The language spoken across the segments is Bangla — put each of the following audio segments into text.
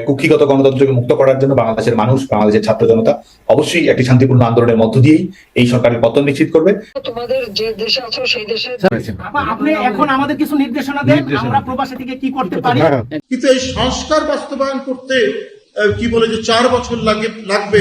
কুক্ষিগত গণতন্ত্রকে মুক্ত করার জন্য বাংলাদেশের মানুষ বাংলাদেশের ছাত্র জনতা অবশ্যই একটি শান্তিপূর্ণ আন্দোলনের মধ্য দিয়েই এই সরকারের পতন নিশ্চিত করবে। তোমাদের যে দেশে আছো সেই দেশে আপনি এখন আমাদের কিছু নির্দেশনা দেন আমরা প্রবাসী থেকে কি করতে পারি? কিন্তু এই সংস্কার বাস্তবায়ন করতে আহ, কি বলে যে চার বছর লাগে লাগবে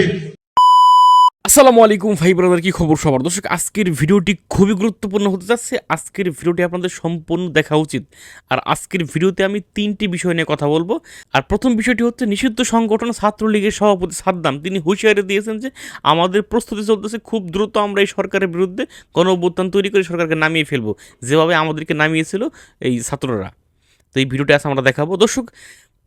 আসসালামু আলাইকুম ভাই ব্রাদার কি খবর সবার? দর্শক, আজকের ভিডিওটি খুবই গুরুত্বপূর্ণ হতে যাচ্ছে। আজকের ভিডিওটি আপনাদের সম্পূর্ণ দেখা উচিত। আর আজকের ভিডিওতে আমি তিনটি বিষয় নিয়ে কথা বলব। আর প্রথম বিষয়টি হচ্ছে, নিষিদ্ধ সংগঠন ছাত্রলীগের সভাপতি সাদ্দাম, তিনি হুঁশিয়ারি দিয়েছেন যে, আমাদের প্রস্তুতি চলতেছে খুব দ্রুত, আমরা এই সরকারের বিরুদ্ধে গণ অভ্যুত্থান তৈরি করে সরকারকে নামিয়ে ফেলব। যেভাবে আমাদেরকে নামিয়েছিল এই ছাত্ররা। তো এই ভিডিওটা আজ আমরা দেখাবো। দর্শক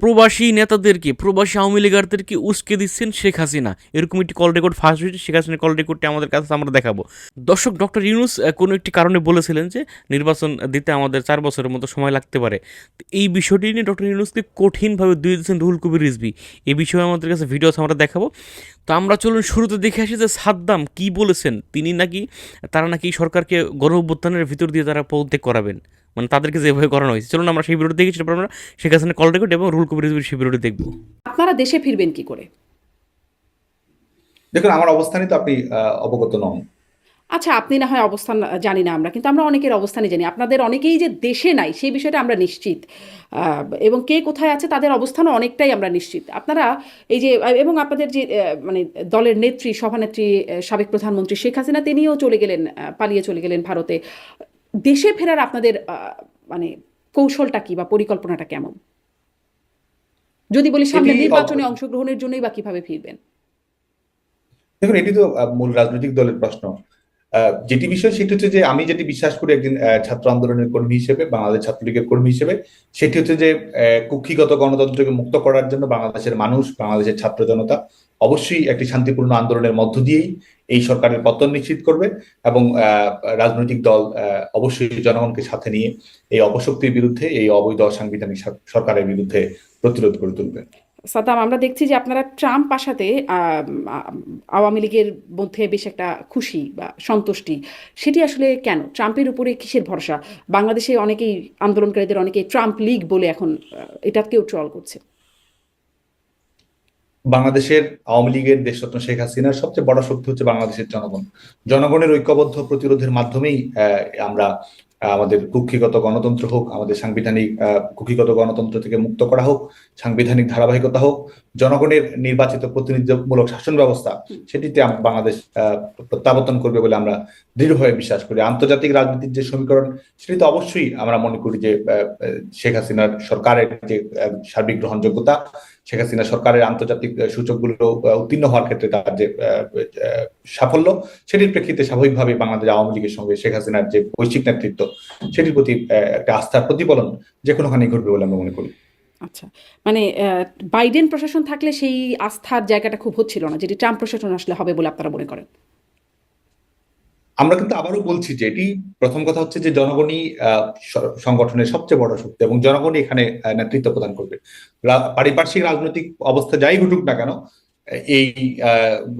প্রবাসী নেতাদেরকে, প্রবাসী আওয়ামী লীগারদেরকে উস্কে দিচ্ছেন শেখ হাসিনা। এরকম একটি কল রেকর্ড ফার্স্ট হয়েছে, শেখ হাসিনার কল রেকর্ডটি আমাদের কাছে আমরা দেখাবো। দর্শক, ডক্টর ইউনুস কোনো একটি কারণে বলেছিলেন যে, নির্বাচন দিতে আমাদের চার বছরের মতো সময় লাগতে পারে। এই বিষয়টি নিয়ে ডক্টর ইউনুসকে কঠিনভাবে দুই দিয়েছেন রুহুল কবির রিজবি এই বিষয়ে আমাদের কাছে ভিডিও আমরা দেখাবো। তো আমরা চলুন শুরুতে দেখে আসি যে সাদ্দাম কি বলেছেন? তিনি নাকি, তারা নাকি সরকারকে গণ অভ্যুত্থানের ভিতর দিয়ে তারা পদত্যাগ করাবেন? মানে তাদেরকে যেভাবে করানো হয়েছে। চলুন আমরা সেই ভিডিওটি দেখেছি তারপর আমরা শেখ হাসিনার কল রেকর্ড এবং রুহুল কবির রিজবির সেই ভিডিওটি দেখব। আপনারা দেশে ফিরবেন কি করে? দেখুন আমার অবস্থানই তো আপনি অবগত নন। আচ্ছা আপনি না হয় অবস্থান জানি না আমরা কিন্তু আমরা অনেকের অবস্থানই জানি। আপনাদের অনেকেই যে দেশে নাই সেই বিষয়টা আমরা নিশ্চিত। আহ, এবং কে কোথায় আছে তাদের অবস্থানও অনেকটাই আমরা নিশ্চিত। আপনারা এই যে এবং আপনাদের যে মানে দলের নেত্রী সভানেত্রী সাবেক প্রধানমন্ত্রী শেখ হাসিনা তিনিও চলে গেলেন পালিয়ে চলে গেলেন ভারতে। দেশে ফেরার আপনাদের মানে কৌশলটা কি বা পরিকল্পনাটা কেমন? যদি বলি সামনে নির্বাচনে অংশগ্রহণের জন্যই বা কীভাবে ফিরবেন? দেখুন এটি তো মূল রাজনৈতিক দলের প্রশ্ন। যেটি বিষয় সেটি হচ্ছে যে আমি যেটি বিশ্বাস করি একজন আহ, ছাত্র আন্দোলনের কর্মী হিসেবে বাংলাদেশ ছাত্রলীগের কর্মী হিসেবে সেটি হচ্ছে যে কুক্ষিগত গণতন্ত্রকে মুক্ত করার জন্য বাংলাদেশের মানুষ বাংলাদেশের ছাত্র জনতা অবশ্যই একটি শান্তিপূর্ণ আন্দোলনের মধ্য দিয়েই এই সরকারের পতন নিশ্চিত করবে এবং রাজনৈতিক দল অবশ্যই জনগণকে সাথে নিয়ে এই অপশক্তির বিরুদ্ধে, এই অবৈধ সাংবিধানিক সরকারের বিরুদ্ধে প্রতিরোধ করে তুলবে। সাদাম আমরা দেখছি যে আপনারা ট্রাম্প আসাতে আওয়ামী লীগের মধ্যে বেশ একটা খুশি বা সন্তুষ্টি। সেটি আসলে কেন? ট্রাম্পের উপরে কিসের ভরসা? বাংলাদেশে অনেকেই আন্দোলনকারীদের অনেকেই ট্রাম্প লীগ বলে এখন এটাকেও ট্রল করছে। বাংলাদেশের আওয়ামী লীগের দেশরত্ন শেখ হাসিনার সবচেয়ে বড় শক্তি হচ্ছে বাংলাদেশের জনগণ। জনগণের ঐক্যবদ্ধ প্রতিরোধের মাধ্যমেই আমরা আমাদের কুক্ষিগত গণতন্ত্র হোক, আমাদের সাংবিধানিক কুক্ষিগত গণতন্ত্র থেকে মুক্ত করা হোক, সাংবিধানিক ধারাবাহিকতা হোক, জনগণের নির্বাচিত প্রতিনিধিত্বমূলক শাসন ব্যবস্থা, সেটিতে বাংলাদেশ প্রত্যাবর্তন করবে বলে আমরা দৃঢ়ভাবে বিশ্বাস করি। আন্তর্জাতিক রাজনীতির যে সমীকরণ, সেটি তো অবশ্যই আমরা মনে করি যে শেখ হাসিনার সরকারের যে সার্বিক গ্রহণযোগ্যতা শেখ হাসিনা সরকারের আন্তর্জাতিক সূচকগুলো উত্তীর্ণ হওয়ার ক্ষেত্রে তার যে সাফল্য, সেটির প্রেক্ষিতে স্বাভাবিকভাবে বাংলাদেশ আওয়ামী লীগের সঙ্গে শেখ হাসিনার যে বৈশ্বিক নেতৃত্ব, সেটির প্রতি একটা আস্থার প্রতিফলন যে কোনোখানে ঘটবে বলে আমরা মনে করি। আচ্ছা মানে বাইডেন প্রশাসন থাকলে সেই আস্থার জায়গাটা খুব হচ্ছিল না, যেটি ট্রাম্প প্রশাসন আসলে হবে বলে আপনারা মনে করেন? আমরা কিন্তু আবারও বলছি যে এটি প্রথম কথা হচ্ছে যে জনগণই সংগঠনের সবচেয়ে বড় শক্তি এবং জনগণই এখানে নেতৃত্ব প্রদান করবে। পারিপার্শ্বিক রাজনৈতিক অবস্থা যাই ঘটুক না কেন, এই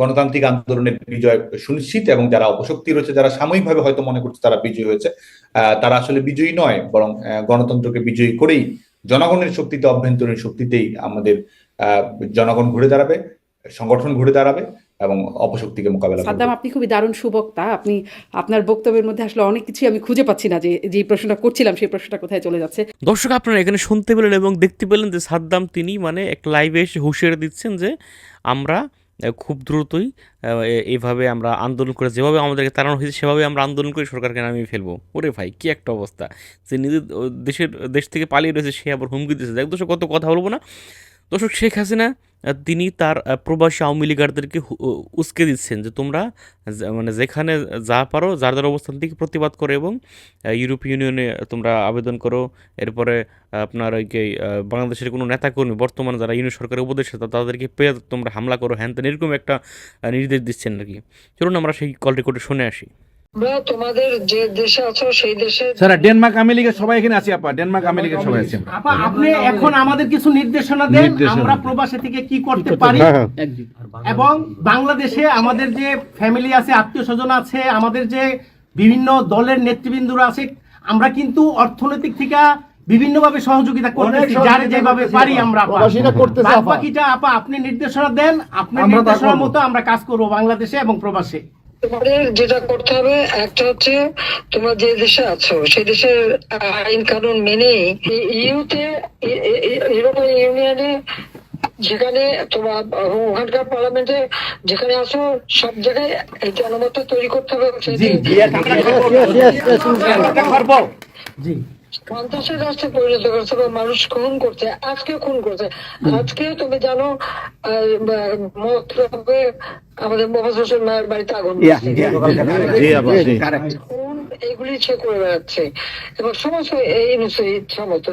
গণতান্ত্রিক আন্দোলনের বিজয় সুনিশ্চিত এবং যারা অপশক্তি রয়েছে, যারা সাময়িকভাবে হয়তো মনে করছে তারা বিজয়ী হয়েছে তারা আসলে বিজয়ী নয়, বরং গণতন্ত্রকে বিজয়ী করেই, জনগণের শক্তিতে, অভ্যন্তরীণ শক্তিতেই আমাদের জনগণ ঘুরে দাঁড়াবে, সংগঠন ঘুরে দাঁড়াবে। এবং অপশক্তিকে মোকাবেলা সাদ্দাম আপনি খুবই দারুণ সুবক্তা। আপনি আপনার বক্তব্যের মধ্যে আসলে অনেক কিছু আমি খুঁজে পাচ্ছি না যে যে প্রশ্নটা করছিলাম সেই প্রশ্নটা কোথায় চলে যাচ্ছে। দর্শক আপনারা এখানে শুনতে পেলেন এবং দেখতে পেলেন যে সাদ্দাম তিনি মানে এক লাইভে এসে হুঁশিয়ারি দিচ্ছেন যে আমরা খুব দ্রুতই আহ, এইভাবে আমরা আন্দোলন করে যেভাবে আমাদেরকে তাড়ানো হয়েছে সেভাবে আমরা আন্দোলন করে সরকারকে নামিয়ে ফেলব। ওরে ভাই কি একটা অবস্থা। যে নিজের দেশের দেশ থেকে পালিয়ে রয়েছে সে আবার হুমকি দিচ্ছে দেখ দর্শক কত কথা বলব না? দর্শক, শেখ হাসিনা তিনি তার প্রবাসী আওয়ামী লীগারদেরকে উস্কে দিচ্ছেন যে তোমরা মানে যেখানে যা পারো, যার যার অবস্থান থেকে প্রতিবাদ করো এবং ইউরোপীয় ইউনিয়নে তোমরা আবেদন করো। এরপরে আপনার ওই বাংলাদেশের কোনো নেতাকর্মী, বর্তমানে যারা ইউনিয়ন সরকারের উপদেষ্টা তাদেরকে পেয়ে তোমরা হামলা করো। হ্যান ত্যান এরকম একটা নির্দেশ দিচ্ছেন আর কি। চলুন আমরা সেই কল রেকর্ডে শুনে আসি। আমরা তোমাদের যে দেশে আছো সেই দেশে স্যার ডেনমার্ক আমেরিকা সবাই এখানে আছি আপা। ডেনমার্ক আমেরিকা সবাই আছি আপা আপনি এখন আমাদের কিছু নির্দেশনা দেন আমরা প্রবাসী থেকে কি করতে পারি? এবং বাংলাদেশে আমাদের যে ফ্যামিলি আছে আত্মীয় স্বজন আছে আমাদের যে বিভিন্ন দলের নেতৃবৃন্দরা আছে আমরা কিন্তু অর্থনৈতিক থেকে বিভিন্নভাবে সহযোগিতা করতেছি যার যেভাবে পারি আমরা বাকিটা আপা আপনি নির্দেশনা দেন আপনার নির্দেশনার মতো আমরা কাজ করব বাংলাদেশে এবং প্রবাসে। তোমাদের যেটা করতে হবে একটা হচ্ছে তোমরা যে দেশে আছো সেই দেশের আইন কানুন মেনে ইউতে ইউরোপিয়ান ইউনিয়নে যেখানে তোমার ওখানকার পার্লামেন্টে যেখানে আছো সব জায়গায় এই জনমত তৈরি করতে হবে জি সন্ত্রাসের রাষ্ট্রে পরিণত করছে বা মানুষ খুন করছে। আজকে খুন করছে। আজকে তুমি জানো আমাদের মোহাম্মদ হোসেন মায়ের বাড়িতে আগুন এগুলি সে করে বেড়াচ্ছে। এবং সমস্ত এই বিষয়ে ইচ্ছা মতো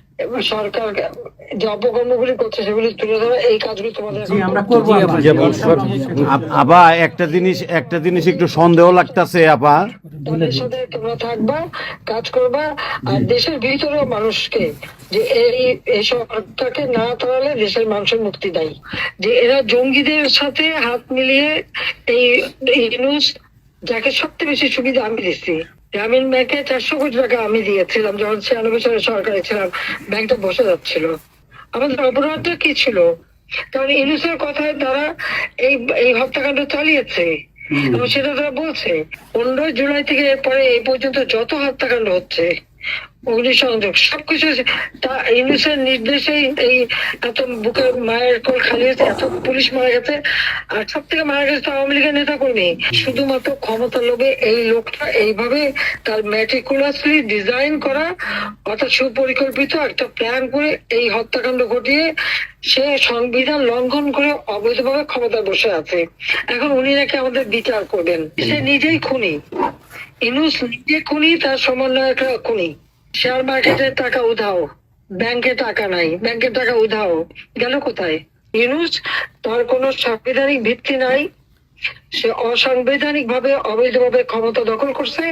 সরকার যে অপকর্মগুলি করছে সেগুলি তুলে ধরা এই কাজগুলি তোমাদের আমরা আপা। একটা জিনিস একটা জিনিস একটু সন্দেহ লাগতাছে আপা। তাদের সাথে তোমরা থাকবা কাজ করবা আর দেশের ভিতরেও মানুষকে যে এই এই সরকারকে না তাড়ালে দেশের মানুষের মুক্তি দেয়। যে এরা জঙ্গিদের সাথে হাত মিলিয়ে এই এই নিউজ যাকে সবচেয়ে বেশি সুবিধা আমি দিচ্ছি। গ্রামীণ ব্যাংকে চারশো কোটি টাকা আমি দিয়েছিলাম যখন ছিয়ানব্বই সালে সরকারে ছিলাম ব্যাংকটা বসে যাচ্ছিল। আমাদের অপরাধটা কি ছিল? কারণ ইউনুসের কথায় তারা এই এই হত্যাকাণ্ড চালিয়েছে। এবং সেটা তারা বলছে পনেরোই জুলাই থেকে এরপরে এই পর্যন্ত যত হত্যাকাণ্ড হচ্ছে অগ্নিসংযোগ সবকিছু তা ইউনুসের নির্দেশেই এই এত বুকে মায়ের কোল খালি হয়েছে, এত পুলিশ মারা গেছে। আর সব থেকে মারা গেছে আওয়ামী লীগের নেতা কর্মী শুধুমাত্র ক্ষমতা লোভে এই লোকটা এইভাবে তার ম্যাটিকুলাসলি ডিজাইন করা, অর্থাৎ সুপরিকল্পিত একটা প্ল্যান করে এই হত্যাকাণ্ড ঘটিয়ে সে সংবিধান লঙ্ঘন করে অবৈধভাবে ক্ষমতায় বসে আছে। এখন উনি নাকি আমাদের বিচার করবেন। সে নিজেই খুনি। ইনুস নিজে খুনি তার সমন্বয়করা খুনি। শেয়ার মার্কেটে টাকা উধাও। ব্যাংকে টাকা নাই। ব্যাংকের টাকা উধাও। গেল কোথায়? ইনুস তার কোনো সাংবিধানিক ভিত্তি নাই। সে অসাংবিধানিক ভাবে অবৈধভাবে ক্ষমতা দখল করছে।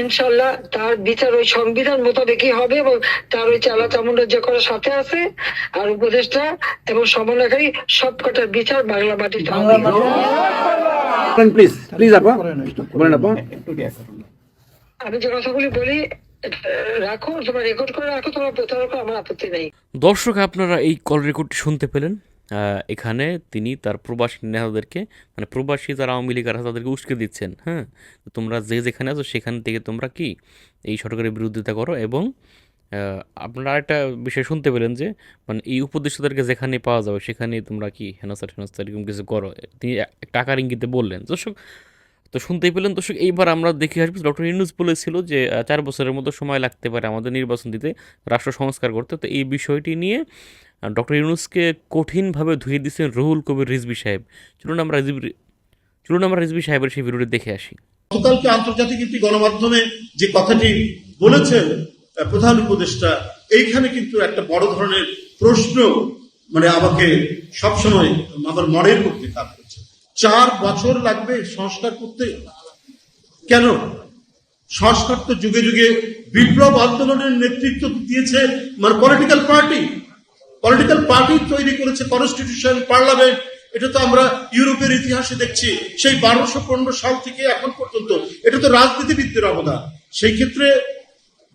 ইনশাল্লাহ তার বিচার ওই সংবিধান মোতাবেকই হবে এবং তার ওই চালা চামুন্ডার যে করার সাথে আছে আর উপদেষ্টা এবং সমন্বয়কারী সবকটার বিচার বাংলা মাটিতে হবে। প্লিজ প্লিজ আপা। বলেন আপা। আমি যে কথাগুলি বলি, রাখো, তোমরা রেকর্ড করে রাখো আমার আপত্তি নেই। দর্শক, আপনারা এই কল রেকর্ডটি শুনতে পেলেন। এখানে তিনি তার প্রবাসী নেতাদেরকে মানে প্রবাসী যারা আওয়ামী লীগের আছে, তাদেরকে উস্কে দিচ্ছেন হ্যাঁ? তোমরা যে যেখানে আছো, সেখান থেকে তোমরা কি এই সরকারের বিরোধিতা করো? এবং আপনারা আরেকটা বিষয় শুনতে পেলেন যে মানে এই উপদেষ্টাদেরকে যেখানে পাওয়া যাবে সেখানে তোমরা কি হেনস্থার হেনস্থা এরকম কিছু করো? তিনি টাকার ইঙ্গিতে বললেন। দর্শক তো শুনতেই পেলেন দর্শক, এইবার আমরা দেখে আসব, ডক্টর ইউনুস বলেছিল যে চার বছরের মতো সময় লাগতে পারে আমাদের নির্বাচন দিতে রাষ্ট্র সংস্কার করতে। তো এই বিষয়টি নিয়ে ডক্টর ইউনুসকে কঠিনভাবে ধুয়ে দিচ্ছেন রুহুল কবির রিজবি সাহেব। চলুন আমরা রিজবি চলুন আমরা রিজবি সাহেবের সেই ভিডিওটি দেখে আসি। গতকালকে আন্তর্জাতিক একটি গণমাধ্যমে যে কথাটি বলেছেন প্রধান উপদেষ্টা, এইখানে কিন্তু একটা বড় ধরনের প্রশ্ন মানে আমাকে সবসময় আমার মনের কাজ করছে চার বছর লাগবে সংস্কার করতে। কেন? সংস্কার তো যুগে যুগে বিপ্লব আন্দোলনের নেতৃত্ব দিয়েছে মানে পলিটিক্যাল পার্টি পলিটিক্যাল পার্টি তৈরি করেছে কনস্টিটিউশন পার্লামেন্ট এটা তো আমরা ইউরোপের ইতিহাসে দেখছি। সেই বারোশো পনেরো সাল থেকে এখন পর্যন্ত। এটা তো রাজনীতিবিদদের অবদান। সেই ক্ষেত্রে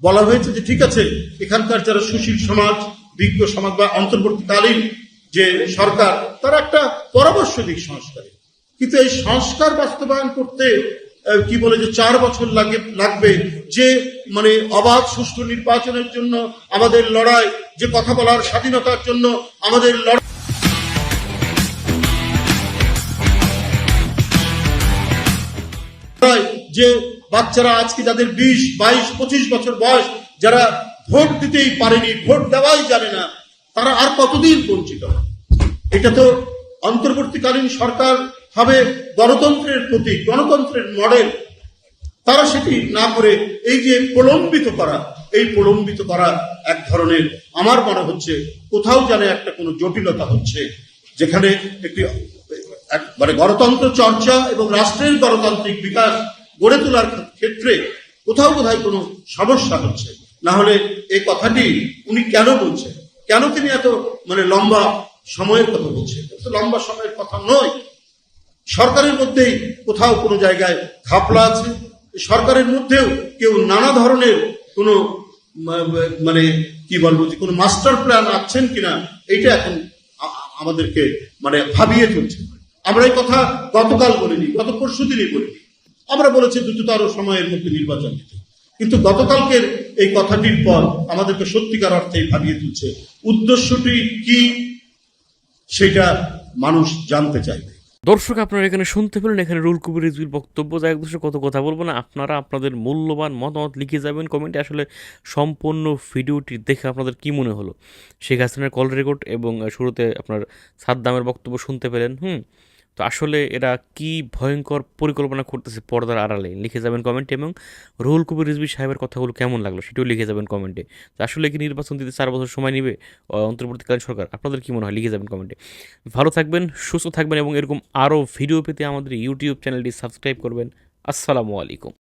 বলা হয়েছে যে ঠিক আছে, এখানকার যারা সুশীল সমাজ, বিজ্ঞ সমাজ বা অন্তর্বর্তীকালীন যে সরকার, তারা একটা পরামর্শ দিক সংস্কারে। কিন্তু এই সংস্কার বাস্তবায়ন করতে কি বলে যে চার বছর লাগে, লাগবে? যে মানে অবাধ সুষ্ঠু নির্বাচনের জন্য আমাদের লড়াই, যে কথা বলার স্বাধীনতার জন্য আমাদের লড়াই যে বাচ্চারা আজকে যাদের বিশ, বাইশ, পঁচিশ বছর বয়স, যারা ভোট দিতেই পারেনি, ভোট দেওয়াই জানে না, তারা আর কতদিন বঞ্চিত এটা তো অন্তর্বর্তীকালীন সরকার হবে গণতন্ত্রের প্রতীক, গণতন্ত্রের মডেল তারা সেটি না করে এই যে প্রলম্বিত করা। এই প্রলম্বিত করা এক ধরনের, আমার মনে হচ্ছে, কোথাও জানে একটা কোনো জটিলতা হচ্ছে, যেখানে একটি মানে গণতন্ত্র চর্চা এবং রাষ্ট্রের গণতান্ত্রিক বিকাশ গড়ে তোলার ক্ষেত্রে কোথাও কোথায় কোনো সমস্যা হচ্ছে। না হলে এই কথাটি উনি কেন বলছেন? কেন তিনি এত মানে লম্বা সময়ের কথা বলছেন? লম্বা সময়ের কথা নয়। সরকারের মধ্যেই কোথাও কোনো জায়গায় ঘাপলা আছে। সরকারের মধ্যেও কেউ নানা ধরনের কোনো মানে কি বলব, যে কোনো মাস্টার প্ল্যান আছেন কিনা, এইটা এখন আমাদেরকে মানে ভাবিয়ে চলছে আমরা এই কথা গতকাল বলিনি, গত পরশু দিনই বলিনি। আমরা বলেছি দ্রুততর সময়ের মধ্যে নির্বাচন দিতে। কিন্তু গতকালকের এই কথাটির পর আমাদেরকে সত্যিকার অর্থে ভাবিয়ে তুলছে, উদ্দেশ্যটি কি, সেটা মানুষ জানতে চাইবে। দর্শক, আপনারা এখানে শুনতে পেলেন, এখানে রুল কবির রিজুর বক্তব্য। যা দর্শক, কত কথা বলব না, আপনারা আপনাদের মূল্যবান মতামত লিখে যাবেন কমেন্টে। আসলে সম্পূর্ণ ভিডিওটি দেখে আপনাদের কি মনে হলো? শেখ হাসিনার কল রেকর্ড এবং শুরুতে আপনার সাদ্দামের বক্তব্য শুনতে পেলেন, হুম? তো আসলে এরা কি ভয়ঙ্কর পরিকল্পনা করতেছে পর্দার আড়ালে? লিখে যাবেন কমেন্টে এবং রুহুল কবির রিজবি সাহেবের কথাগুলো কেমন লাগল সেটিও লিখে যাবেন কমেন্টে। তো আসলে কি নির্বাচন দিতে চার বছর সময় নেবে অন্তর্বর্তীকালীন সরকার? আপনাদের কী মনে হয়? লিখে যাবেন কমেন্টে। ভালো থাকবেন, সুস্থ থাকবেন এবং এরকম আরও ভিডিও পেতে আমাদের ইউটিউব চ্যানেলটি সাবস্ক্রাইব করবেন। আসসালামু আলাইকুম।